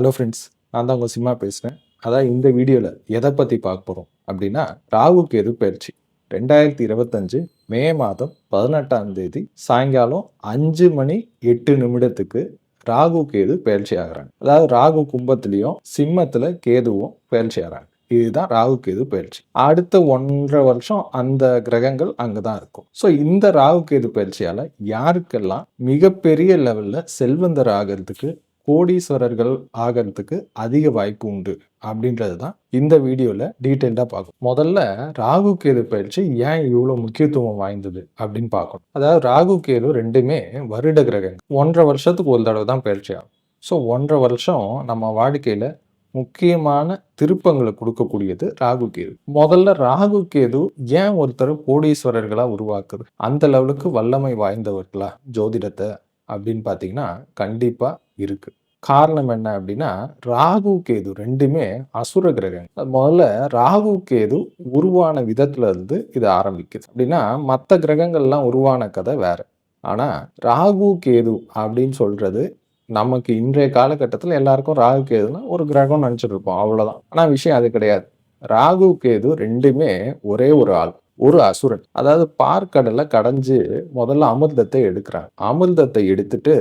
Hello friends நான் தான் உங்கள் சிம்மா பேசுகிறேன் அதான் இந்த வீடியோவில் எதை பற்றி பார்க்க போகிறோம் அப்படின்னா ராகு கேது பயிற்சி. ரெண்டாயிரத்தி இருபத்தஞ்சு மே மாதம் பதினெட்டாம் தேதி சாயங்காலம் அஞ்சு மணி எட்டு நிமிடத்துக்கு ராகு கேது பயிற்சி ஆகுறாங்க. அதாவது ராகு கும்பத்துலேயும் சிம்மத்தில் கேதுவும் பயிற்சி ஆகிறாங்க. இதுதான் ராகு கேது பயிற்சி. அடுத்த ஒன்றரை வருஷம் அந்த கிரகங்கள் அங்கே தான் இருக்கும். ஸோ இந்த ராகு கேது பயிற்சியால் யாருக்கெல்லாம் மிகப்பெரிய லெவலில் செல்வந்தர் ஆகிறதுக்கு கோடீஸ்வரர்கள் ஆகிறதுக்கு அதிக வாய்ப்பு உண்டு அப்படின்றது தான் இந்த வீடியோவில் டீட்டெயில்டாக பார்க்கும் முதல்ல ராகு கேது பயிற்சி ஏன் இவ்வளோ முக்கியத்துவம் வாய்ந்தது அப்படின்னு பார்க்கணும். அதாவது ராகு கேது ரெண்டுமே வருட கிரகங்கள். ஒன்றரை வருஷத்துக்கு ஒரு தடவை தான் பயிற்சி ஆகும். ஸோ ஒன்றரை வருஷம் நம்ம வாழ்க்கையில் முக்கியமான திருப்பங்களை கொடுக்கக்கூடியது ராகு கேது. முதல்ல ராகு கேது ஏன் ஒருத்தர் கோடீஸ்வரர்களா உருவாக்குது? அந்த லெவலுக்கு வல்லமை வாய்ந்தவர்களா ஜோதிடத்தை அப்படின்னு பார்த்தீங்கன்னா கண்டிப்பாக இருக்குது காரணம் என்ன அப்படின்னா ராகு கேது ரெண்டுமே அசுர கிரகங்கள். முதல்ல ராகு கேது உருவான விதத்துல இருந்து இது ஆரம்பிக்குது. அப்படின்னா மற்ற கிரகங்கள்லாம் உருவான கதை வேற. ஆனா ராகு கேது அப்படின்னு சொல்றது நமக்கு இன்றைய காலகட்டத்தில் எல்லாருக்கும் ராகு கேதுன்னா ஒரு கிரகம் நினச்சிட்டு இருப்போம். அவ்வளோதான் ஆனால் விஷயம் அது கிடையாது. ராகு கேது ரெண்டுமே ஒரே ஒரு ஆள். ஒரு அசுரன். அதாவது பார்க்கடலை கடைஞ்சு முதல்ல அமிர்தத்தை எடுக்கிறாங்க அமிர்தத்தை எடுத்துட்டு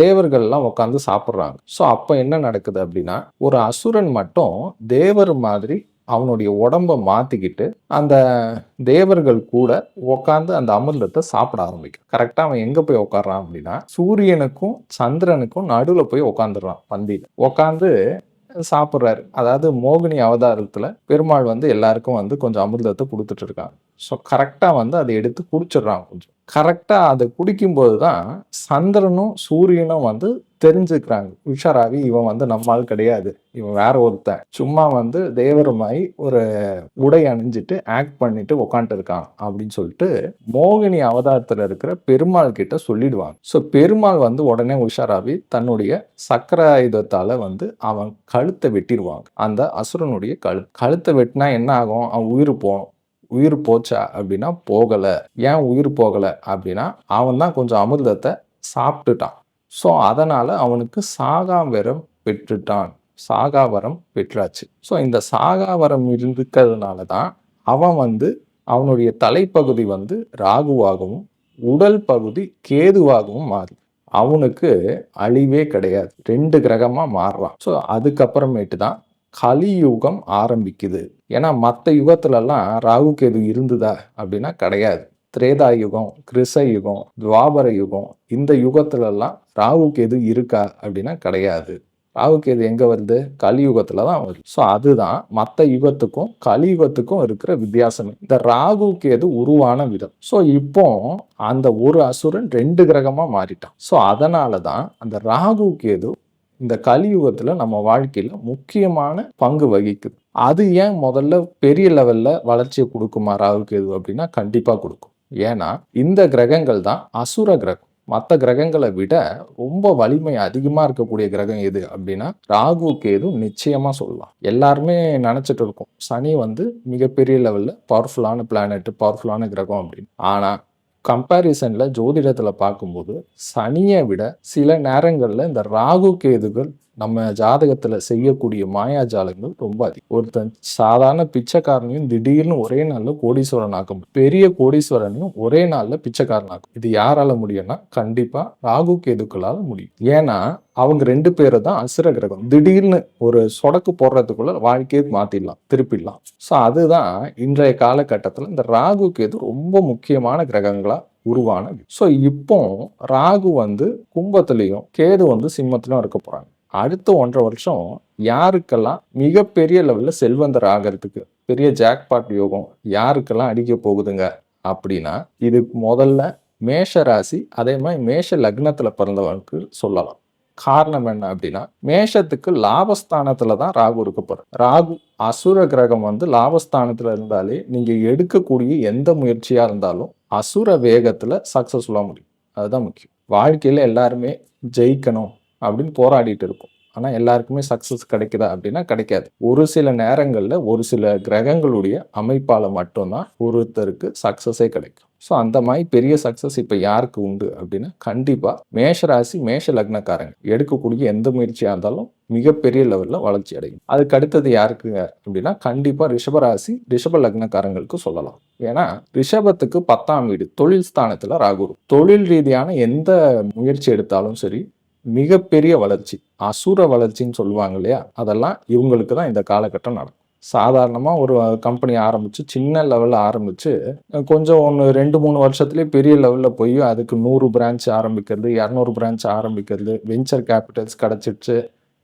தேவர்கள்லாம் உட்காந்து சாப்பிட்றாங்க. ஸோ அப்போ என்ன நடக்குது அப்படின்னா ஒரு அசுரன் மட்டும் தேவர் மாதிரி அவனுடைய உடம்ப மாற்றிக்கிட்டு அந்த தேவர்கள் கூட உட்காந்து அந்த அமிர்தத்தை சாப்பிட ஆரம்பிக்கும். கரெக்டாக அவன் எங்கே போய் உட்காடுறான் அப்படின்னா சூரியனுக்கும் சந்திரனுக்கும் நடுவில் போய் உட்காந்துடுறான் பந்தியில். உட்காந்து சாப்பிட்றாரு. அதாவது மோகினி அவதாரத்தில் பெருமாள் வந்து எல்லாருக்கும் வந்து கொஞ்சம் அமிர்தத்தை கொடுத்துட்டு இருக்காங்க. ஸோ கரெக்டாக வந்து அதை எடுத்து குடிச்சிடுறாங்க கொஞ்சம். கரெக்டாக அதை குடிக்கும்போது தான் சந்திரனும் சூரியனும் வந்து தெரிஞ்சுக்கிறாங்க. உஷாராவி இவன் வந்து நம்மால் கிடையாது. இவன் வேற ஒருத்தன். சும்மா வந்து தேவரமாய் ஒரு உடை அணிஞ்சிட்டு ஆக்ட் பண்ணிட்டு உக்காந்துட்டு இருக்கான் அப்படின்னு சொல்லிட்டு மோகினி அவதாரத்தில் இருக்கிற பெருமாள் கிட்ட சொல்லிடுவாங்க. ஸோ பெருமாள் வந்து உடனே உஷாராவி தன்னுடைய சக்கர ஆயுதத்தால வந்து அவன் கழுத்தை வெட்டிடுவாங்க. அந்த அசுரனுடைய கழு கழுத்தை வெட்டினா என்ன ஆகும்? அவன் உயிர் போகும். உயிர் போச்சா அப்படின்னா போகலை. ஏன் உயிர் போகலை அப்படின்னா அவன் தான் கொஞ்சம் அமிர்தத்தை சாப்பிட்டுட்டான். ஸோ அதனால் அவனுக்கு சாகாவரம் பெற்றுட்டான். சாகாவரம் பெற்றாச்சு. ஸோ இந்த சாகாவரம் இருக்கிறதுனால தான் அவன் வந்து அவனுடைய தலைப்பகுதி வந்து ராகுவாகவும் உடல் பகுதி கேதுவாகவும் மாறுது. அவனுக்கு அழிவே கிடையாது. ரெண்டு கிரகமாக மாறுறான். ஸோ அதுக்கப்புறமேட்டு தான் கலியுகம் ஆரம்பிக்குது. ஏன்னா மற்ற யுகத்துலலாம் ராகு கேது இருந்ததா அப்படின்னா கிடையாது. திரேதா யுகம் கிருஷ யுகம் துவாபர யுகம் இந்த யுகத்துலலாம் ராகு கேது இருக்கா அப்படின்னா கிடையாது. ராகு கேது எங்கே வருது? கலியுகத்தில் தான் வருது. ஸோ அதுதான் மற்ற யுகத்துக்கும் கலியுகத்துக்கும் இருக்கிற வித்தியாசமே. இந்த ராகு கேது உருவான விதம். ஸோ இப்போ அந்த ஒரு அசுரன் ரெண்டு கிரகமாக மாறிட்டான். ஸோ அதனால தான் அந்த ராகு கேது இந்த கலியுகத்தில் நம்ம வாழ்க்கையில் முக்கியமான பங்கு வகிக்குது. அது ஏன் முதல்ல பெரிய லெவலில் வளர்ச்சியை கொடுக்குமா ராகு கேது அப்படின்னா கண்டிப்பாக கொடுக்கும். ஏன்னா இந்த கிரகங்கள் தான் அசுர கிரகம். மற்ற கிரகங்களை விட ரொம்ப வலிமை அதிகமாக இருக்கக்கூடிய கிரகம் எது அப்படின்னா ராகு கேது நிச்சயமாக சொல்லலாம். எல்லாருமே நினச்சிட்டு இருக்கோம். சனி வந்து மிகப்பெரிய லெவலில் பவர்ஃபுல்லான பிளானட் பவர்ஃபுல்லான கிரகம் அப்படின்னு. ஆனால் கம்பேரிசனில் ஜோதிடத்தில் பார்க்கும்போது சனியை விட சில நேரங்களில் இந்த ராகு கேதுகள் நம்ம ஜாதகத்தில் செய்யக்கூடிய மாயாஜாலங்கள் ரொம்ப அதிகம். ஒருத்தன் சாதாரண பிச்சைக்காரனையும் திடீர்னு ஒரே நாளில் கோடீஸ்வரன் ஆக்கும் பெரிய கோடீஸ்வரனையும் ஒரே நாளில் பிச்சைக்காரன் ஆக்கும் இது யாரால முடியும்னா கண்டிப்பாக ராகு கேதுக்களால் முடியும். ஏன்னா அவங்க ரெண்டு பேரை தான் அசுர கிரகம். திடீர்னு ஒரு சொடக்கு போடுறதுக்குள்ள வாழ்க்கையை மாத்திடலாம் திருப்பிடலாம். ஸோ அதுதான் இன்றைய காலகட்டத்தில் இந்த ராகு கேது ரொம்ப முக்கியமான கிரகங்களா உருவானது. ஸோ இப்போ ராகு வந்து கும்பத்துலேயும் கேது வந்து சிம்மத்திலையும் இருக்க போறாங்க. அடுத்த ஒன்றரை வருஷம் யாருக்கெல்லாம் மிகப்பெரிய லெவலில் செல்வந்தர் ஆகிறதுக்கு பெரிய ஜாக்பாட் யோகம் யாருக்கெல்லாம் அடிக்க போகுதுங்க அப்படின்னா இது முதல்ல மேஷ ராசி அதே மாதிரி மேஷ லக்னத்தில் பிறந்தவனுக்கு சொல்லலாம். காரணம் என்ன அப்படின்னா மேஷத்துக்கு லாபஸ்தானத்தில் தான் ராகு இருக்க போகிறது ராகு அசுர கிரகம் வந்து லாபஸ்தானத்தில் இருந்தாலே நீங்கள் எடுக்கக்கூடிய எந்த முயற்சியாக இருந்தாலும் அசுர வேகத்தில் சக்ஸஸ்ஃபுல்லாக முடியும். அதுதான் முக்கியம். வாழ்க்கையில் எல்லாருமே ஜெயிக்கணும். அப்படின்னு போராடிட்டு இருக்கும். ஆனால் எல்லாருக்குமே சக்ஸஸ் கிடைக்குதா அப்படின்னா கிடைக்காது. ஒரு சில நேரங்களில் ஒரு சில கிரகங்களுடைய அமைப்பால் மட்டும்தான் ஒருத்தருக்கு சக்ஸஸே கிடைக்கும். ஸோ அந்த மாதிரி பெரிய சக்ஸஸ் இப்போ யாருக்கு உண்டு அப்படின்னா கண்டிப்பாக மேஷ ராசி மேஷ லக்னக்காரங்க. எடுக்கக்கூடிய எந்த முயற்சியாக இருந்தாலும் மிகப்பெரிய லெவலில் வளர்ச்சி அடையும். அதுக்கு அடுத்தது யாருக்குங்க அப்படின்னா கண்டிப்பாக ரிஷபராசி ரிஷப லக்னக்காரங்களுக்கு சொல்லலாம். ஏன்னா ரிஷபத்துக்கு பத்தாம் வீடு தொழில் ஸ்தானத்தில் ராகுரு தொழில் ரீதியான எந்த முயற்சி எடுத்தாலும் சரி மிகப்பெரிய வளர்ச்சி. அசுர வளர்ச்சின்னு சொல்லுவாங்க இல்லையா? அதெல்லாம் இவங்களுக்கு தான் இந்த காலகட்டம் நடக்கும். சாதாரணமாக ஒரு கம்பெனி ஆரம்பித்து சின்ன லெவலில் ஆரம்பித்து கொஞ்சம் ஒன்று ரெண்டு மூணு வருஷத்துலேயே பெரிய லெவலில் போய் அதுக்கு நூறு பிரான்ச் ஆரம்பிக்கிறது இரநூறு பிரான்ச் ஆரம்பிக்கிறது வெஞ்சர் கேபிட்டல்ஸ் கிடச்சிடுச்சு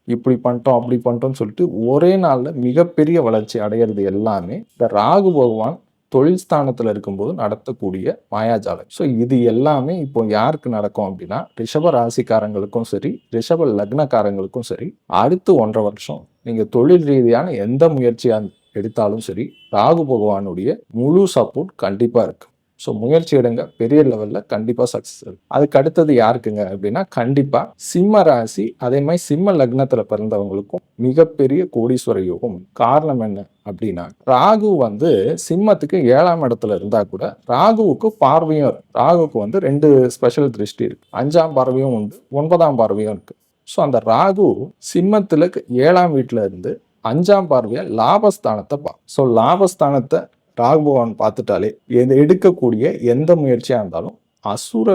இப்படி பண்ணிட்டோம் அப்படி பண்ணிட்டோம்னு சொல்லிட்டு ஒரே நாளில் மிகப்பெரிய வளர்ச்சி அடையிறது எல்லாமே இந்த ராகு பகவான் தொழில் ஸ்தானத்தில் இருக்கும்போது நடத்தக்கூடிய மாயாஜாலம். ஸோ இது எல்லாமே இப்போ யாருக்கு நடக்கும் அப்படின்னா ரிஷப ராசிக்காரங்களுக்கும் சரி ரிஷப லக்னக்காரங்களுக்கும் சரி அடுத்து ஒன்றரை வருஷம் நீங்கள் தொழில் ரீதியான எந்த முயற்சியாக எடுத்தாலும் சரி ராகு பகவானுடைய முழு சப்போர்ட் கண்டிப்பாக இருக்கு. ஸோ முயற்சி எடுங்க. பெரிய லெவலில் கண்டிப்பாக சக்ஸஸ் இருக்கும் அதுக்கு அடுத்தது யாருக்குங்க அப்படின்னா கண்டிப்பாக சிம்ம ராசி அதே மாதிரி சிம்ம லக்னத்தில் பிறந்தவங்களுக்கும் மிகப்பெரிய கோடீஸ்வர யோகம். காரணம் என்ன அப்படின்னா ராகு வந்து சிம்மத்துக்கு ஏழாம் இடத்துல இருந்தா கூட ராகுவுக்கு பார்வையும் இருக்கு. ராகுவுக்கு வந்து ரெண்டு ஸ்பெஷல் திருஷ்டி இருக்கு. அஞ்சாம் பார்வையும் உண்டு ஒன்பதாம் பார்வையும் இருக்கு. ஸோ அந்த ராகு சிம்மத்தில் ஏழாம் வீட்டில் இருந்து அஞ்சாம் பார்வையை லாபஸ்தானத்தை பா ஸோ லாபஸ்தானத்தை ராகு பகவான் பார்த்துட்டாலே எது எடுக்கக்கூடிய எந்த முயற்சியாக இருந்தாலும் அசுர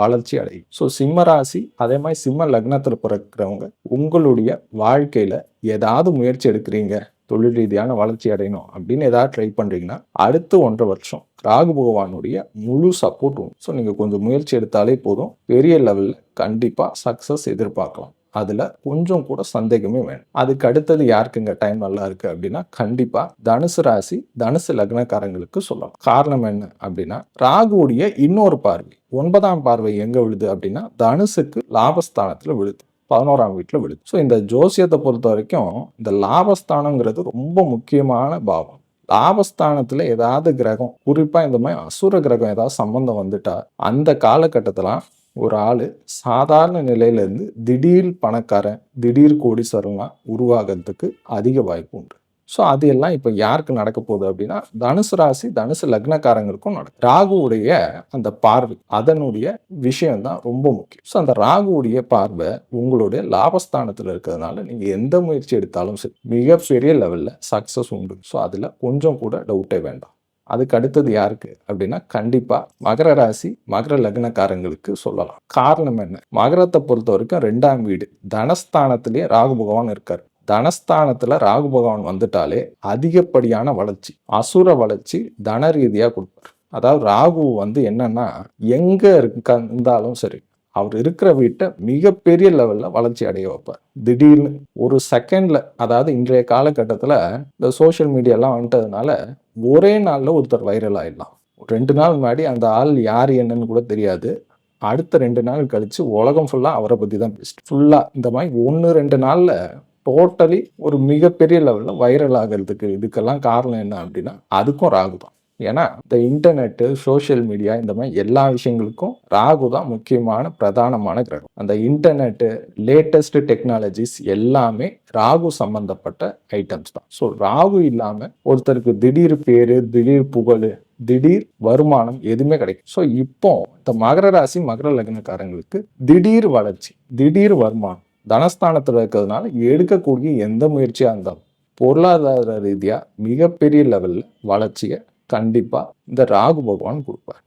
வளர்ச்சி அடையும். ஸோ சிம்ம ராசி அதே மாதிரி சிம்ம லக்னத்தில் பிறக்கிறவங்க உங்களுடைய வாழ்க்கையில் ஏதாவது முயற்சி எடுக்கிறீங்க. தொழில் ரீதியான வளர்ச்சி அடையணும் அப்படின்னு ஏதாவது ட்ரை பண்ணுறீங்கன்னா அடுத்த ஒன்றரை வருஷம் ராகு பகவானுடைய முழு சப்போர்ட் உண்டு ஸோ நீங்கள் கொஞ்சம் முயற்சி எடுத்தாலே போதும். பெரிய லெவலில் கண்டிப்பாக சக்ஸஸ் எதிர்பார்க்கலாம். அதில் கொஞ்சம் கூட சந்தேகமே வேணும். அதுக்கு அடுத்தது யாருக்குங்க டைம் நல்லா இருக்குது அப்படின்னா கண்டிப்பாக தனுசு ராசி தனுசு லக்னக்காரங்களுக்கு சொல்லலாம் காரணம் என்ன அப்படின்னா ராகுடைய இன்னொரு பார்வை ஒன்பதாம் பார்வை எங்கே விழுது அப்படின்னா தனுசுக்கு லாபஸ்தானத்தில் விழுது. பதினோராம் வீட்டில் விழுது. ஸோ இந்த ஜோசியத்தை பொறுத்த வரைக்கும் இந்த லாபஸ்தானங்கிறது ரொம்ப முக்கியமான பாவம். லாபஸ்தானத்தில் ஏதாவது கிரகம் குறிப்பாக இந்த மாதிரி அசுர கிரகம் ஏதாவது சம்மந்தம் வந்துட்டா அந்த காலகட்டத்தில் ஒரு ஆள் சாதாரண நிலையிலேருந்து திடீர் பணக்காரன் திடீர் கோடீஸ்வரன்லாம் உருவாகிறதுக்கு அதிக வாய்ப்பு உண்டு. ஸோ அது எல்லாம் இப்போ யாருக்கு நடக்க போகுது அப்படின்னா தனுசு ராசி தனுசு லக்னக்காரங்களுக்கும் நடக்கும். ராகுவுடைய அந்த பார்வை அதனுடைய விஷயம் தான் ரொம்ப முக்கியம். ஸோ அந்த ராகுவுடைய பார்வை உங்களுடைய லாபஸ்தானத்தில் இருக்கிறதுனால நீங்கள் எந்த முயற்சி எடுத்தாலும் சரி மிகப்பெரிய லெவலில் சக்ஸஸ் உண்டு. ஸோ அதில் கொஞ்சம் கூட டவுட்டே வேண்டாம். அதுக்கு அடுத்தது யாருக்கு? அப்படின்னா கண்டிப்பா மகர ராசி மகர லக்னக்காரங்களுக்கு சொல்லலாம். காரணம் என்ன? மகரத்தை பொறுத்த வரைக்கும் ரெண்டாம் வீடு. தனஸ்தானத்திலேயே ராகு பகவான் இருக்கார். தனஸ்தானத்துல ராகு பகவான் வந்துட்டாலே அதிகப்படியான வளர்ச்சி அசுர வளர்ச்சி தன ரீதியா கொடுப்பார். அதாவது ராகு வந்து என்னன்னா எங்க இருக்க இருந்தாலும் சரி அவர் இருக்கிற வீட்டை மிகப்பெரிய லெவலில் வளர்ச்சி அடைய வைப்பார். திடீர்னு ஒரு செகண்டில் அதாவது இன்றைய காலகட்டத்தில் இந்த சோஷியல் மீடியாலாம் வந்துட்டதுனால ஒரே நாளில் ஒருத்தர் வைரல் ஆயிடலாம். ரெண்டு நாள் முன்னாடி அந்த ஆள் யார் என்னன்னு கூட தெரியாது. அடுத்த ரெண்டு நாள் கழித்து உலகம் ஃபுல்லாக அவரை பற்றி தான் பேசிட்டு ஃபுல்லாக இந்த மாதிரி ஒன்று ரெண்டு நாளில் டோட்டலி ஒரு மிகப்பெரிய லெவலில் வைரல் ஆகிறதுக்கு இதுக்கெல்லாம் காரணம் என்ன அப்படின்னா அதுக்கும் ராகு தான் ஏன்னா இந்த இன்டர்நெட்டு சோஷியல் மீடியா இந்த மாதிரி எல்லா விஷயங்களுக்கும் ராகு தான் முக்கியமான பிரதானமான கிரகம். அந்த இன்டர்நெட்டு லேட்டஸ்ட் டெக்னாலஜிஸ் எல்லாமே ராகு சம்பந்தப்பட்ட ஐட்டம்ஸ் தான். ஸோ ராகு இல்லாமல் ஒருத்தருக்கு திடீர் பேரு திடீர் புகழ் திடீர் வருமானம் எதுவுமே கிடைக்கும். ஸோ இப்போ இந்த மகர ராசி மகர லக்னக்காரங்களுக்கு திடீர் வளர்ச்சி திடீர் வருமானம் தனஸ்தானத்தில் இருக்கிறதுனால எடுக்கக்கூடிய எந்த முயற்சியாக இருந்தாலும் பொருளாதார ரீதியாக மிகப்பெரிய லெவலில் வளர்ச்சியை கண்டிப்பாக இந்த ராகு பகவான் கொடுப்பார்.